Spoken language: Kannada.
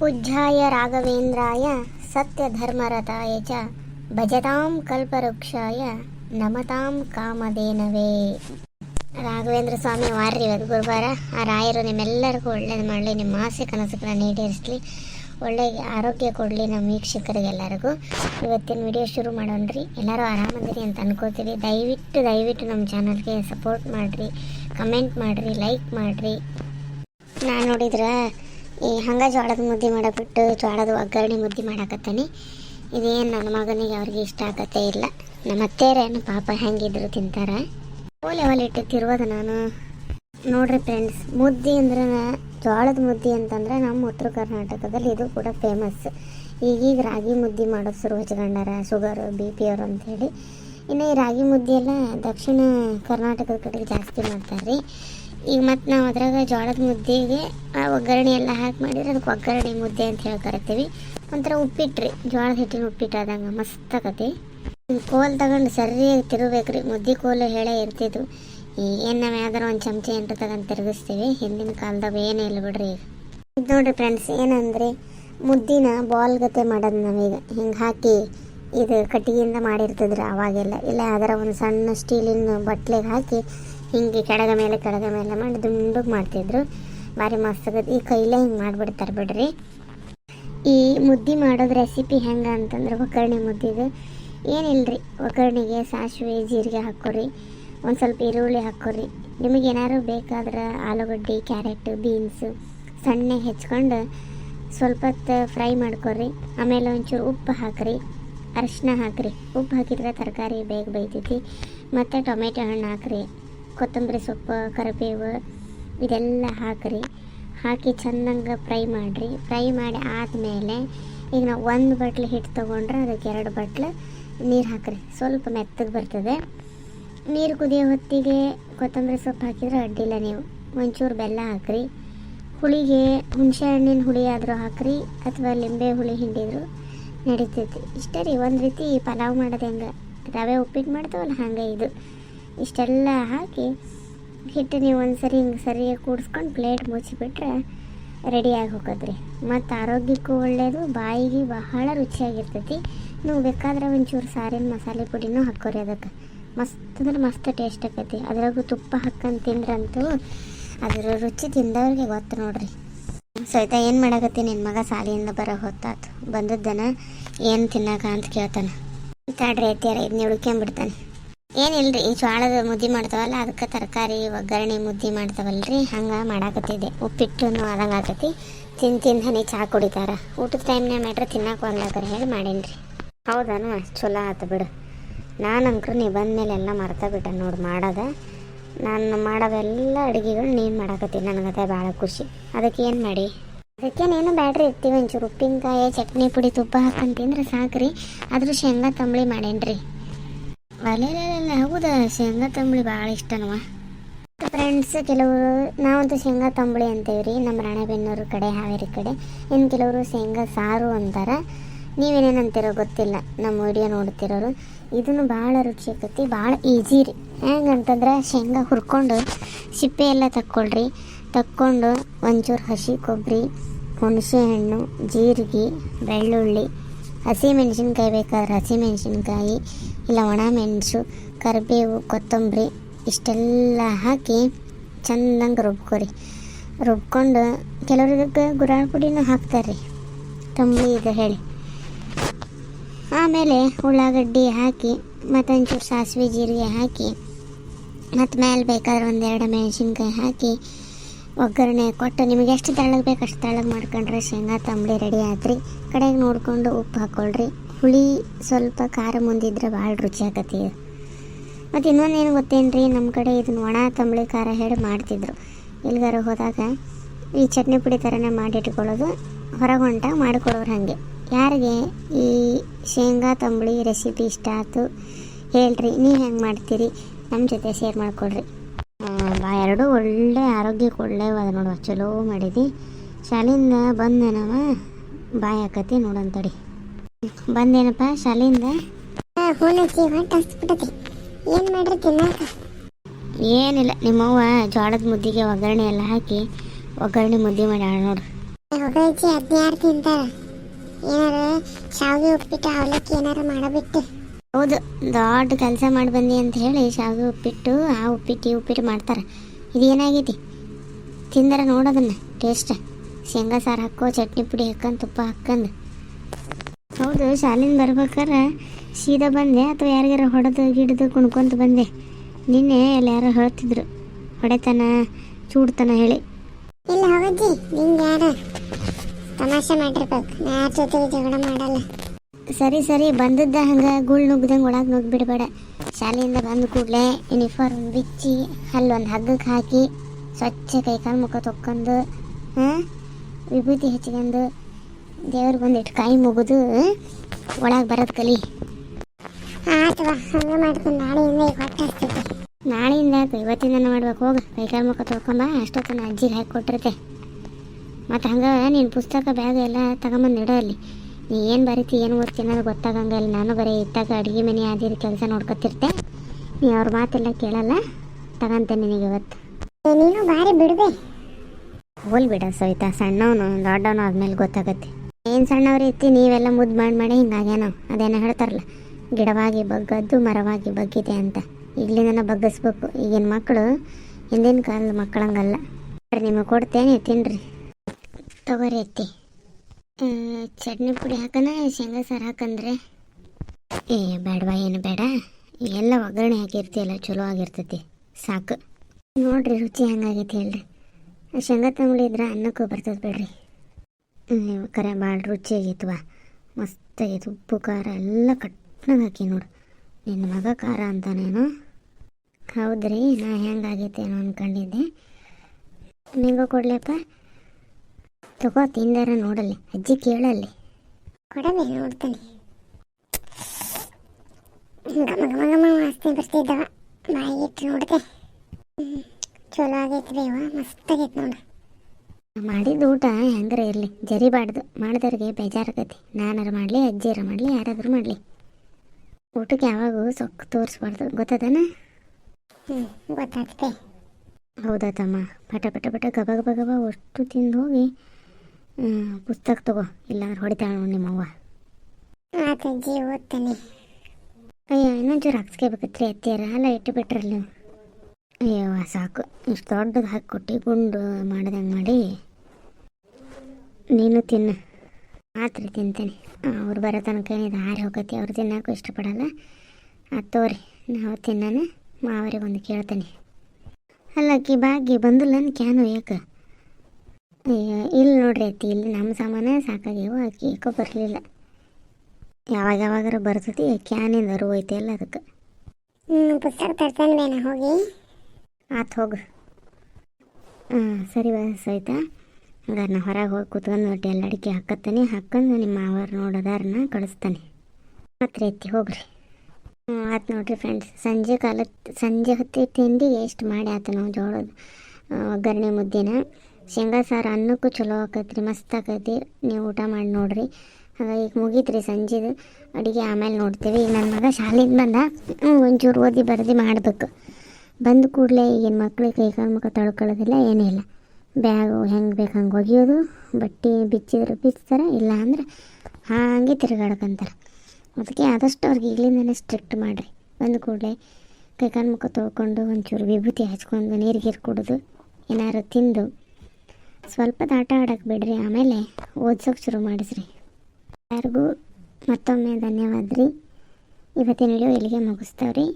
ಪೂಜ್ಯಾಯ ರಾಘವೇಂದ್ರಾಯ ಸತ್ಯಧರ್ಮರತಾಯ ಚ ಭಜತಾಂ ಕಲ್ಪವೃಕ್ಷಾಯ ನಮತಾಂ ಕಾಮಧೇನವೇ. ರಾಘವೇಂದ್ರ ಸ್ವಾಮಿ ವಾರ್ರಿ ಇವತ್ತು ಗುರುವಾರ. ಆ ರಾಯರು ನಿಮ್ಮೆಲ್ಲರಿಗೂ ಒಳ್ಳೇದು ಮಾಡಲಿ, ನಿಮ್ಮ ಆಸೆ ಕನಸುಗಳನ್ನ ಈಡೇರಿಸಲಿ. ಒಳ್ಳೆ ಆರೋಗ್ಯ ಕೊಡಲಿ ನಮ್ಮ ವೀಕ್ಷಕರಿಗೆಲ್ಲರಿಗೂ ಇವತ್ತಿನ ವಿಡಿಯೋ ಶುರು ಮಾಡೋಣ್ರಿ. ಎಲ್ಲರೂ ಆರಾಮದಿರಿ ಅಂತ ಅನ್ಕೋತೀರಿ ದಯವಿಟ್ಟು ದಯವಿಟ್ಟು ನಮ್ಮ ಚಾನಲ್ಗೆ ಸಪೋರ್ಟ್ ಮಾಡಿರಿ ಕಮೆಂಟ್ ಮಾಡಿರಿ ಲೈಕ್ ಮಾಡಿರಿ. ನಾನು ನೋಡಿದ್ರೆ ಈ ಹಂಗೆ ಜೋಳದ ಮುದ್ದೆ ಮಾಡಬಿಟ್ಟು, ಜೋಳದ ಒಗ್ಗರಣೆ ಮುದ್ದೆ ಮಾಡಾಕತ್ತಾನೆ. ಇದೇನು ನನ್ನ ಮಗನಿಗೆ ಅವ್ರಿಗೆ ಇಷ್ಟ ಆಗತ್ತೆ ಇಲ್ಲ. ನಮ್ಮ ಅತ್ತೆಯರೇನು ಪಾಪ ಹೆಂಗಿದ್ರು ತಿಂತಾರ. ಓಲೆ ಲೆವೆಲ್ ಇಟ್ಟು ನಾನು. ನೋಡ್ರಿ ಫ್ರೆಂಡ್ಸ್ ಮುದ್ದೆ ಅಂದ್ರೆ ಜೋಳದ ಮುದ್ದೆ ಅಂತಂದ್ರೆ ನಮ್ಮ ಉತ್ತರ ಕರ್ನಾಟಕದಲ್ಲಿ ಇದು ಕೂಡ ಫೇಮಸ್ ಈಗೀಗ ರಾಗಿ ಮುದ್ದೆ ಮಾಡೋದು ಶುರು ಹಚ್ಕೊಂಡಾರ ಶುಗರು ಬಿ ಪಿ ಅವರು ಅಂತೇಳಿ ಇನ್ನು ಈ ರಾಗಿ ಮುದ್ದೆ ಎಲ್ಲ ದಕ್ಷಿಣ ಕರ್ನಾಟಕದ ಕಡೆಗೆ ಜಾಸ್ತಿ ಮಾಡ್ತಾರೆ ರೀ ಈಗ ಮತ್ತು ನಾವು ಅದ್ರಾಗ ಜೋಳದ ಮುದ್ದೆಗೆ ಒಗ್ಗರಣೆ ಎಲ್ಲ ಹಾಕಿ ಮಾಡಿದ್ರೆ ಅದಕ್ಕೆ ಒಗ್ಗರಣೆ ಮುದ್ದೆ ಅಂತ ಹೇಳಿ ಕರಿತೀವಿ. ಒಂಥರ ಉಪ್ಪಿಟ್ಟು ರೀ ಜೋಳದ ಹಿಟ್ಟಿನ ಉಪ್ಪಿಟ್ಟು ಆದಂಗೆ ಮಸ್ತ್ ಆಕತಿ. ಕೋಲ್ ತಗೊಂಡು ಸರಿಯಾಗಿ ತಿರುಬೇಕ್ರಿ ಮುದ್ದೆ ಕೋಲು ಹೇಳೇ ಇರ್ತಿದ್ವು. ಏನು ನಾವು ಯಾವ್ದಾರು ಒಂದು ಚಮಚ ಎಂಟು ತಗೊಂಡು ತಿರುಗಿಸ್ತೀವಿ. ಹಿಂದಿನ ಕಾಲದಾಗ ಏನೇ ಇಲ್ಲ ಬಿಡ್ರಿ ಈಗ. ಇದು ನೋಡ್ರಿ ಫ್ರೆಂಡ್ಸ್ ಏನಂದ್ರೆ ಮುದ್ದಿನ ಬಾಲ್ ಗತೆ ಮಾಡೋದು ನಾವೀಗ ಹಿಂಗೆ ಹಾಕಿ ಇದು ಕಟ್ಟಿಗೆಯಿಂದ ಮಾಡಿರ್ತದ್ರಿ ಅವಾಗೆಲ್ಲ. ಇಲ್ಲ ಅದರ ಒಂದು ಸಣ್ಣ ಸ್ಟೀಲಿನ ಬಟ್ಲಿಗೆ ಹಾಕಿ ಹಿಂಗೆ ಕೆಳಗ ಮೇಲೆ ಕೆಳಗ ಮೇಲೆ ಮಾಡಿ ದುಂಡು ಮಾಡ್ತಿದ್ರು. ಭಾರಿ ಮಸ್ತ್ ಆಗತ್ತೆ ಈ ಕೈಲೇ ಹಿಂಗೆ ಮಾಡಿಬಿಡ್ತಾರೆ ಬಿಡ್ರಿ. ಈ ಮುದ್ದೆ ಮಾಡೋದು ರೆಸಿಪಿ ಹೆಂಗೆ ಅಂತಂದ್ರೆ ಒಗ್ಗರಣೆ ಮುದ್ದಿದು ಏನಿಲ್ಲರಿ ಒಗ್ಗರಣೆಗೆ ಸಾಸಿವೆ, ಜೀರಿಗೆ ಹಾಕೋರಿ ಒಂದು ಸ್ವಲ್ಪ ಈರುಳ್ಳಿ ಹಾಕೋರಿ ನಿಮಗೆ ಏನಾದ್ರು ಬೇಕಾದ್ರೆ ಆಲೂಗಡ್ಡೆ, ಕ್ಯಾರೆಟ್, ಬೀನ್ಸು ಸಣ್ಣ ಹೆಚ್ಕೊಂಡು ಸ್ವಲ್ಪ ಹೊತ್ತು ಫ್ರೈ ಮಾಡ್ಕೊರಿ. ಆಮೇಲೆ ಒಂಚೂರು ಉಪ್ಪು ಹಾಕ್ರಿ, ಅರಿಶಿನ ಹಾಕ್ರಿ. ಉಪ್ಪು ಹಾಕಿದ್ರೆ ತರಕಾರಿ ಬೇಗ ಬೇಯ್ತೈತಿ. ಮತ್ತು ಟೊಮೆಟೊ ಹಣ್ಣು ಹಾಕ್ರಿ. ಕೊತ್ತಂಬರಿ ಸೊಪ್ಪು, ಕರಿಬೇವು ಇದೆಲ್ಲ ಹಾಕ್ರಿ. ಹಾಕಿ ಚೆನ್ನಾಗಿ ಫ್ರೈ ಮಾಡಿರಿ. ಫ್ರೈ ಮಾಡಿ ಆದಮೇಲೆ ಈಗ ನಾವು ಒಂದು ಬಟ್ಲು ಹಿಟ್ಟು ತೊಗೊಂಡ್ರೆ ಅದಕ್ಕೆ ಎರಡು ಬಟ್ಲು ನೀರು ಹಾಕ್ರಿ. ಸ್ವಲ್ಪ ಮೆತ್ತಗೆ ಬರ್ತದೆ. ನೀರು ಕುದಿಯೋ ಹೊತ್ತಿಗೆ ಕೊತ್ತಂಬರಿ ಸೊಪ್ಪು ಹಾಕಿದ್ರೆ ಅಡ್ಡಿಲ್ಲ ನೀವು. ಒಂಚೂರು ಬೆಲ್ಲ ಹಾಕ್ರಿ. ಹುಳಿಗೆ ಹುಣಸೆ ಹಣ್ಣಿನ ಹುಳಿ ಆದರೂ ಹಾಕ್ರಿ ಅಥವಾ ಲಿಂಬೆ ಹುಳಿ ಹಿಂಡಿದ್ರು ನಡೀತೈತಿ. ಇಷ್ಟೇ ರೀ, ಒಂದು ರೀತಿ ಪಲಾವ್ ಮಾಡೋದು ಹೆಂಗೆ? ರವೆ ಉಪ್ಪಿಟ್ಟು ಮಾಡ್ತಾವಲ್ಲ, ಹಾಗೆ ಇದು. ಇಷ್ಟೆಲ್ಲ ಹಾಕಿ ಹಿಟ್ಟು ನೀವು ಒಂದು ಸರಿ ಹಿಂಗೆ ಸರಿಯಾಗಿ ಕೂಡಿಸ್ಕೊಂಡು ಪ್ಲೇಟ್ ಮುಚ್ಚಿಬಿಟ್ರೆ ರೆಡಿಯಾಗಿ ಹೋಗೋದ್ರಿ. ಮತ್ತು ಆರೋಗ್ಯಕ್ಕೂ ಒಳ್ಳೆಯದು ಬಾಯಿಗೆ ಬಹಳ ರುಚಿಯಾಗಿರ್ತೈತಿ. ನೀವು ಬೇಕಾದ್ರೆ ಒಂಚೂರು ಸಾರಿನ ಮಸಾಲೆ ಪುಡಿನೂ ಹಾಕೋರಿ ಅದಕ್ಕೆ. ಮಸ್ತ್ ಅಂದ್ರೆ ಮಸ್ತ್ ಟೇಸ್ಟ್ ಆಕೈತಿ. ಅದ್ರಾಗೂ ತುಪ್ಪ ಹಾಕೊಂಡು ತಿಂದ್ರಂತೂ ಅದರ ರುಚಿ ತಿಂದವ್ರಿಗೆ ಗೊತ್ತು ನೋಡ್ರಿ. ಸಹಿತ ಏನು ಮಾಡಾಕತ್ತಿ ನಿನ್ನ ಮಗ ಸಾಲಿಯಿಂದ ಬರೋ ಹೊತ್ತಾತು? ಬಂದದ್ದನ ಏನು ತಿನ್ನಾಕ ಅಂತ ಕೇಳ್ತಾನೆ. ತಾಡ್ರಿ ಐತಿಯಾರ ಇದನ್ನ ಉಳ್ಕೊಂಬಿಡ್ತಾನೆ ಏನಿಲ್ರಿ, ಈ ಜ್ವಾಳದ ಮುದ್ದೆ ಮಾಡ್ತಾವಲ್ಲ, ಅದಕ್ಕೆ ತರಕಾರಿ, ಒಗ್ಗರಣೆ ಮುದ್ದೆ ಮಾಡ್ತಾವಲ್ರಿ, ಹಂಗೆ ಮಾಡಾಕತ್ತಿದ್ದೆ. ಉಪ್ಪಿಟ್ಟು ಆದಂಗೆ ಆಕತಿ ತಿನ್ ತಿಂದು ಹನಿ ಚಹಾ ಕುಡಿತಾರ. ಊಟದ ಟೈಮ್ನಾಗ ಮಾಡ್ರೆ ತಿನ್ನಕ್ಕೆ ಒಲ್ಲಾಕರ ಹೇಳಿ ಮಾಡೀನಿ ಹೌದಾನು, ಚಲೋ ಆತು ಬಿಡು. ನಾನು ನೀ ಬಂದ ಮೇಲೆ ಎಲ್ಲ ಮರ್ತಾ ಬಿಟ್ಟೆ ನೋಡಿ ಮಾಡೋದ. ನಾನು ಮಾಡೋದೆಲ್ಲ ಅಡುಗೆಗಳು ನೀನು ಮಾಡಾಕತ್ತಿ ನನಗದೇ ಭಾಳ ಖುಷಿ. ಅದಕ್ಕೆ ಏನು ಮಾಡಿ? ಅದಕ್ಕೇನೇನು ಬ್ಯಾಡ್ರಿ ಇರ್ತೀವಿ ಒಂಚೂರು ಉಪ್ಪಿನಕಾಯಿ, ಚಟ್ನಿ ಪುಡಿ ತುಪ್ಪ ಹಾಕೊಂಡು ತಿಂದ್ರೆ ಸಾಕ್ರಿ. ಅದ್ರ ಶೇಂಗಾ ತಂಬಳಿ ಮಾಡೇನ್ರಿ. ಅಲ್ಲೆಲ್ಲ ಹೌದಾ? ಶೇಂಗಾ ತಂಬಳಿ ಭಾಳ ಇಷ್ಟನವ ಫ್ರೆಂಡ್ಸ್ ಕೆಲವರು, ನಾವಂತೂ ಶೇಂಗಾ ತಂಬಳಿ ಅಂತೀವಿ ರೀ ನಮ್ಮ ರಾಣೆಬೆನ್ನೂರು ಕಡೆ, ಹಾವೇರಿ ಕಡೆ. ಇನ್ನು ಕೆಲವರು ಶೇಂಗಾ ಸಾರು ಅಂತಾರೆ. ನೀವೇನೇನಂತೀರೋ ಗೊತ್ತಿಲ್ಲ. ನಮ್ಮ ವಿಡಿಯೋ ನೋಡ್ತಿರೋರು. ಇದನ್ನು ಭಾಳ ರುಚಿ ಆಕತಿ, ಭಾಳ ಈಜಿ ರೀ. ಹೆಂಗಂತಂದ್ರೆ ಶೇಂಗಾ ಹುರ್ಕೊಂಡು ಸಿಪ್ಪೆ ಎಲ್ಲ ತಕ್ಕೊಳ್ರಿ. ತಕ್ಕೊಂಡು ಒಂಚೂರು ಹಸಿ ಕೊಬ್ಬರಿ, ಹುಣಸೆಹಣ್ಣು, ಜೀರಿಗೆ, ಬೆಳ್ಳುಳ್ಳಿ ಹಸಿ ಮೆಣಸಿನ್ಕಾಯಿ ಬೇಕಾದ್ರೆ ಹಸಿ ಮೆಣಸಿನ್ಕಾಯಿ ಇಲ್ಲ ಒಣ ಮೆಣಸು, ಕರಿಬೇವು, ಕೊತ್ತಂಬರಿ, ಇಷ್ಟೆಲ್ಲ ಹಾಕಿ ಚೆಂದಂಗೆ ರುಬ್ಕೊರಿ. ರುಬ್ಕೊಂಡು ಕೆಲವ್ರಿಗೆ ಗುರಾಳ ಪುಡಿನೂ ಹಾಕ್ತಾರೆ ರೀ ತಂಬಳಿ ಇದು ಹೇಳಿ. ಆಮೇಲೆ ಉಳ್ಳಾಗಡ್ಡಿ ಹಾಕಿ ಮತ್ತು ಒಂಚೂರು ಸಾಸಿವೆ ಜೀರಿಗೆ ಹಾಕಿ, ಮತ್ತು ಮೇಲೆ ಬೇಕಾದ್ರೆ ಒಂದೆರಡು ಮೆಣಸಿನ್ಕಾಯಿ ಹಾಕಿ, ಒಗ್ಗರಣೆ ಕೊಟ್ಟು ನಿಮಗೆ ಎಷ್ಟು ತೆಳ್ಳಗೆ ಬೇಕು ಅಷ್ಟು ತೆಳ್ಳಗೆ ಮಾಡ್ಕೊಂಡ್ರೆ ಶೇಂಗಾ, ತಂಬಳಿ ರೆಡಿ ಆತ್ರಿ. ಕಡೆಗೆ ನೋಡಿಕೊಂಡು ಉಪ್ಪು ಹಾಕ್ಕೊಳ್ರಿ ಹುಳಿ ಸ್ವಲ್ಪ ಖಾರ ಮುಂದಿದ್ರೆ ಭಾಳ ರುಚಿ ಆಗತ್ತೆ ಇದು ಮತ್ತು ಇನ್ನೊಂದು ಏನು ಗೊತ್ತೇನು ರೀ ನಮ್ಮ ಕಡೆ ಇದನ್ನ ಒಣ ತಂಬಳಿ ಖಾರ ಹೇಳಿ ಮಾಡ್ತಿದ್ರು. ಎಲ್ಲಿಗಾರ ಹೋದಾಗ ಈ ಚಟ್ನಿ ಪುಡಿ ಥರನೇ ಮಾಡಿಟ್ಕೊಳ್ಳೋದು ಹೊರಗೆ ಹೊಂಟಾಗ ಮಾಡಿಕೊಡೋರು ಹಾಗೆ. ಯಾರಿಗೆ ಈ ಶೇಂಗಾ ತಂಬಳಿ ರೆಸಿಪಿ ಇಷ್ಟ ಆಯ್ತು ಹೇಳ್ರಿ, ನೀವು ಹೆಂಗೆ ಮಾಡ್ತೀರಿ ನಮ್ಮ ಜೊತೆ ಶೇರ್ ಮಾಡಿಕೊಡ್ರಿ. ಎರಡು ಒಳ್ಳೆ ಆರೋಗ್ಯಕ್ಕೆ ಒಳ್ಳೆಯವಾದ ನೋಡುವ ಚಲೋ ಮಾಡಿದಿ. ಶಾಲೆಯಿಂದ ಬಂದೇನವ ಬಾಯ್ ಹಾಕತಿ ನೋಡಂತಡಿ. ಬಂದೇನಪ್ಪ ಶಾಲೆಯಿಂದ? ಹೊಟ್ಟೆ ಏನ್ ಮಾಡ್ರಿ ತಿನ್ನಾಕ? ಏನಿಲ್ಲ ನಿಮ್ಮವ್ವ ಜೋಳದ ಮುದ್ದಿಗೆ ಒಗ್ಗರಣೆ ಎಲ್ಲ ಹಾಕಿ ಒಗ್ಗರಣೆ ಮುದ್ದೆ ಮಾಡ್ಯಾಳ ನೋಡ್ರಿ. ಯಾರು ತಿಂತಾರ? ಏನಾರ ಶಾವಿಗೆ ಉಪ್ಪಿಟ್ಟು ಅವಲಕ್ಕಿ ಏನಾರ ಮಾಡಬಿಟ್ಟು. ಹೌದು ದೊಡ್ಡ ಕೆಲಸ ಮಾಡಿ ಬಂದಿ ಅಂತ ಹೇಳಿ ಶಾವಿಗೆ ಉಪ್ಪಿಟ್ಟು ಆ ಉಪ್ಪಿಟ್ಟು ಈ ಉಪ್ಪಿಟ್ಟು ಮಾಡ್ತಾರೆ. ಇದು ಏನಾಗೈತಿ? ತಿಂದರೆ ನೋಡೋದನ್ನ ಟೇಸ್ಟ್ ಶೇಂಗಾ ಸಾರು ಹಾಕೋ ಚಟ್ನಿ ಪುಡಿ ಹಾಕೊಂಡು ತುಪ್ಪ ಹಾಕೊಂಡು ಹೌದು ಶಾಲಿಂದ ಬರ್ಬೇಕಾರೆ ಸೀದಾ ಬಂದೆ ಅಥವಾ ಯಾರಿಗಾರ ಹೊಡೆದು ಗಿಡದು ಕುಣ್ಕೊಂತ ಬಂದೆ. ನಿನ್ನೆ ಎಲ್ಲ ಯಾರೋ ಹೇಳ್ತಿದ್ರು ಹೊಡೆತನ ಚೂಡ್ತನ ಹೇಳಿ. ಇಲ್ಲ ಹೋಗಜ್ಜಿ ನಿಂಗೆ ಯಾರು ತಮಾಷೆ ಮಾಡಿರ್ಬೇಕು. ನಾ ಯಾರ ಜೊತೆ ಜಗಳ ಮಾಡಲ್ಲ. ಸರಿ ಸರಿ ಬಂದದ್ದ ಹಂಗೆ ಗುಳ್ ನುಗ್ದಂಗೆ ಒಳಗೆ ನುಗ್ಬಿಡ್ಬೇಡ. ಶಾಲೆಯಿಂದ ಬಂದ ಕೂಡಲೇ ಯೂನಿಫಾರ್ಮ್ ಬಿಚ್ಚಿ ಅಲ್ಲೊಂದು ಹಗ್ಗಕ್ಕೆ ಹಾಕಿ ಸ್ವಚ್ಛ ಕೈಕಾಲು ಮುಖ ತೊಕ್ಕೊಂಡು ಹಾಂ ವಿಭೂತಿ ಹಚ್ಕೊಂಡು ದೇವ್ರ ಒಂದಿಟ್ಟು ಕೈ ಮುಗಿದು ಒಳಗೆ ಬರೋದು ಕಲಿ. ಆತವಾ ಹಂಗ ಮಾಡ್ಕೊಂಡು ನಾಳೆಯಿಂದ ಈಗ ಹೊಟ್ಟೆ ನಾಳೆಯಿಂದ ಇವತ್ತಿಂದ ಮಾಡ್ಬೇಕು. ಹೋಗಿ. ಕೈಕಾಲು ಮುಖ ತೊಳ್ಕೊಂಬ. ಅಷ್ಟೊತ್ತನ ಅಜ್ಜಿಗೆ ಹಾಕಿ ಕೊಟ್ಟಿರ್ತೆ. ಮತ್ತು ಹಂಗೆ ನೀನು ಪುಸ್ತಕ ಬ್ಯಾಗ್ ಎಲ್ಲ ತಗೊಂಬಂದು ಇಡೋ ಅಲ್ಲಿ. ನೀ ಏನು ಬರೀತಿ ಏನು ಓದ್ತಿ ಅನ್ನೋದು ಗೊತ್ತಾಗಂಗಲ್ಲ ನಾನು ಬರೀ ಇದ್ದಾಗ ಅಡುಗೆ ಮನೆ ಆದಿರ ಕೆಲಸ ನೋಡ್ಕೊತಿರ್ತೆ. ನೀ ಅವ್ರ ಮಾತೆಲ್ಲ ಕೇಳಲ್ಲ. ತಗೊಂತೇನೆ ನಿನಗೆ ಇವತ್ತು. ನೀನು ಬಾರಿ ಬಿಡಬೇ ಹೋಲ್ ಬಿಡ ಸವಿತಾ. ಸಣ್ಣವನು ದೊಡ್ಡವನು ಆದಮೇಲೆ ಗೊತ್ತಾಗತ್ತೆ. ಏನು ಸಣ್ಣವ್ರು ಇತ್ತಿ ನೀವೆಲ್ಲ ಮುದ್ದು ಮಾಡಿ ಮಾಡಿ ಹಿಂಗಾಗ್ಯಾನೋ? ಅದೇನೋ ಹೇಳ್ತಾರಲ್ಲ, ಗಿಡವಾಗಿ ಬಗ್ಗದ್ದು ಮರವಾಗಿ ಬಗ್ಗಿದೆ ಅಂತ. ಈಗಲಿಂದನೇ ಬಗ್ಗಿಸ್ಬೇಕು. ಈಗಿನ ಮಕ್ಕಳು ಹಿಂದಿನ ಕಾಲದ ಮಕ್ಕಳಂಗಲ್ಲ. ನಿಮಗೆ ಕೊಡ್ತೇನೆ, ತಿನ್ರಿ. ತಗೋರಿ ಎತ್ತಿ ಚಟ್ನಿ ಪುಡಿ ಹಾಕನ, ಶೇಂಗಾ ಸಾರು ಹಾಕಂದ್ರೆ? ಏ, ಬೇಡವಾ, ಏನು ಬೇಡ. ಎಲ್ಲ ಒಗ್ಗರಣೆ ಹಾಕಿರ್ತೀಯಲ್ಲ, ಚಲೋ ಆಗಿರ್ತೈತಿ. ಸಾಕು. ನೋಡ್ರಿ, ರುಚಿ ಹೆಂಗಾಗೈತಿ ಹೇಳ್ರಿ. ಶೇಂಗಾ ತಂಬಳಿ ಇದ್ರೆ ಅನ್ನಕ್ಕೂ ಬರ್ತದೆ ಬಿಡ್ರಿ. ಕರೆ ಭಾಳ ರುಚಿ ವಾ ಮಸ್ತ್ ಆಗೈತೆ ಉಪ್ಪು, ಖಾರ ಎಲ್ಲ ಕಟ್ನಾಗ ಹಾಕಿ ನೋಡು. ನಿನ್ನ ಮಗ ಖಾರ ಅಂತಾನೇನು? ಹೌದ್ರಿ, ನಾ ಹೆಂಗಾಗೈತೇನೋ ಅಂದ್ಕೊಂಡಿದ್ದೆ ನಿಂಗೂ ಕೊಡ್ಲಪ್ಪ. ತಗೋ, ತಿಂದಾರ ನೋಡಲ್ಲಿ. ಅಜ್ಜಿ ಕೇಳಲ್ಲಿ. ಕೊಡಲಿ ನೋಡ್ತಾನೆ. ಘಮ ವಾಸನೆ ಬರ್ತಿದ್ದವ. ಬಾಯಿಗೆ ಇಟ್ಟು ನೋಡ್ದೆ ಚಲೋ ಆಗೈತ್ರಿ ಅವ ಮಸ್ತ್ ಆಗೈತೆ ನೋಡು. ಮಾಡಿದ ಊಟ ಹೆಂಗಾರ ಇರಲಿ? ಜರಿಬಾರ್ದು ಮಾಡಿದವ್ರಿಗೆ ಬೇಜಾರಾಗತಿ ನಾನಾರು ಮಾಡಲಿ ಅಜ್ಜಿಯರು ಮಾಡಲಿ ಯಾರಾದರೂ ಮಾಡಲಿ. ಊಟಕ್ಕೆ ಯಾವಾಗೂ ಸೊಕ್ಕು ತೋರಿಸ್ಬಾರ್ದು. ಗೊತ್ತದನ? ಹ್ಞೂ ಗೊತ್ತಾಗ್ತದೆ ಹೌದಾ ತಮ್ಮ? ಪಟ ಪಟ ಪಟ ಗಬ ಗಬ ಗಬ ಅಷ್ಟು ತಿಂದು ಹೋಗಿ ಪುಸ್ತಕ ತಗೋ. ಇಲ್ಲಾಂದ್ರೆ ಹೊಡಿತಾಳ ನೋಡು ನಿಮ್ಮವ್ವ. ಆತಜ್ಜಿ ಓದ್ತಾನೆ. ಅಯ್ಯ ಇನ್ನೊಂಚೂರು ಹಾಕ್ಸ್ಕೋಬೇಕತ್ರಿ ಅತ್ತಿಯಾರ ಅಲ್ಲ ಇಟ್ಟು ಬಿಟ್ರಲ್ಲ ನೀವು. ಅಯ್ಯವ್ವ ಸಾಕು. ಇಷ್ಟು ದೊಡ್ಡದು ಹಾಕಿ ಗುಂಡು ಮಾಡ್ದಂಗೆ ಮಾಡಿ. ನೀನು ತಿನ್ನು. ಆತ್ರಿ ತಿಂತೇನೆ. ಅವ್ರು ಬರೋ ತನಕ ಏನಿದೆ ಹಾರಿ ಹೋಗತಿ ಅವ್ರು ತಿನ್ನೋಕ್ಕೂ ಇಷ್ಟಪಡಲ್ಲ. ಅತ್ತೋರಿ ತೋರಿ, ನಾವು ತಿನ್ನಾನೆ, ಮಾವರಿಗೆ ಒಂದು ಕೇಳ್ತೇನೆ. ಅಲ್ಲ, ಅಕ್ಕಿ ಬಾಗಿ ಬಂದಿಲ್ಲ ಕ್ಯಾನು ಯಾಕೆ? ಅಯ್ಯೋ ಇಲ್ಲಿ ನೋಡ್ರಿ ಅತ್ತಿ, ಇಲ್ಲಿ ನಮ್ಮ ಸಾಮಾನು ಸಾಕಾಗ್ಯವ ಅಕ್ಕಿ ಯಾಕೋ ಬರಲಿಲ್ಲ. ಯಾವಾಗ ಯಾವಾಗಾರ ಬರ್ತತಿ ಕ್ಯಾನಿಂದ ಐತೆ ಅಲ್ಲ ಅದಕ್ಕೆ. ಪುಸ್ತಕ ತರ್ತಾನೆ ಹೋಗಿ. ಆತು ಹೋಗು. ಹಾಂ ಸರಿ ಆಯ್ತಾ ಹಂಗಾರೆ ನಾ ಹೊರಗೆ ಹೋಗಿ ಕೂತ್ಕೊಂಡು ಒಟ್ಟು ಎಲ್ಲ ಅಡಿಕೆ ಹಾಕತ್ತಾನೆ. ಹಾಕ್ಕೊಂಡು ನಿಮ್ಮ ಮಾವರು ನೋಡೋದಾರನ್ನ ಕಳಿಸ್ತಾನೆ. ಮತ್ತೆ ಎತ್ತಿ ಹೋಗ್ರಿ. ಹ್ಞೂ ಆತು ನೋಡ್ರಿ ಫ್ರೆಂಡ್ಸ್ ಸಂಜೆ ಕಾಲ ಸಂಜೆ ಹೊತ್ತಿ ತಿಂಡಿ ಎಷ್ಟು ಮಾಡಿ ಆತು ನಾವು ಜೋಳದ ಒಗ್ಗರಣೆ ಮುದ್ದೆನ. ಶೇಂಗಾ ಸಾರು ಅನ್ನಕ್ಕೂ ಚಲೋ ಆಕತ್ರಿ, ಮಸ್ತ್ ಆಕೈತಿ ನೀವು ಊಟ ಮಾಡಿ ನೋಡ್ರಿ. ಹಾಗಾಗಿ ಈಗ ಮುಗೀತ್ರಿ ಸಂಜೆದು. ಅಡುಗೆ ಆಮೇಲೆ ನೋಡ್ತೀವಿ. ಈಗ ನನ್ನ ಮಗ ಶಾಲೆಯಿಂದ ಬಂದ. ಒಂಚೂರು ಓದಿ ಬರೆದಿ ಮಾಡಬೇಕು. ಬಂದ ಕೂಡಲೇ ಈಗಿನ ಮಕ್ಳಿಗೆ ಕೈ ಕಾಲು ಮುಖ ತೊಳ್ಕೊಳ್ಳೋದಿಲ್ಲ, ಏನಿಲ್ಲ. ಬ್ಯಾಗು ಹೆಂಗೆ ಬೇಕು ಹಂಗೆ ಒಗೆಯೋದು, ಬಟ್ಟೆ ಬಿಚ್ಚಿದ್ರೆ ಬಿಚ್ತಾರೆ, ಇಲ್ಲ ಅಂದ್ರೆ ಹಾಗೆ ತಿರುಗಾಡ್ಕೊಂತಾರೆ. ಅದಕ್ಕೆ ಆದಷ್ಟು ಅವ್ರಿಗೆ ಈಗಲಿಂದನೇ ಸ್ಟ್ರಿಕ್ಟ್ ಮಾಡಿರಿ. ಬಂದ ಕೂಡಲೇ ಕೈ ಕಾಲು ಮುಖ ತೊಳ್ಕೊಂಡು ಒಂಚೂರು ವಿಭೂತಿ ಹಚ್ಕೊಂಡು ನೀರು ಕುಡಿದು ಏನಾರು ತಿಂದು ಸ್ವಲ್ಪ ಆಟ ಆಡಕ್ಕೆ ಬಿಡ್ರಿ, ಆಮೇಲೆ ಓದ್ಸೋಕೆ ಶುರು ಮಾಡಿಸ್ರಿ. ಯಾರಿಗೂ ಮತ್ತೊಮ್ಮೆ ಧನ್ಯವಾದ ರೀ ಇವತ್ತಿನ ವಿಡಿಯೋ ಇಲ್ಲಿಗೆ ಮುಗಿಸ್ತಾವ್ರಿ.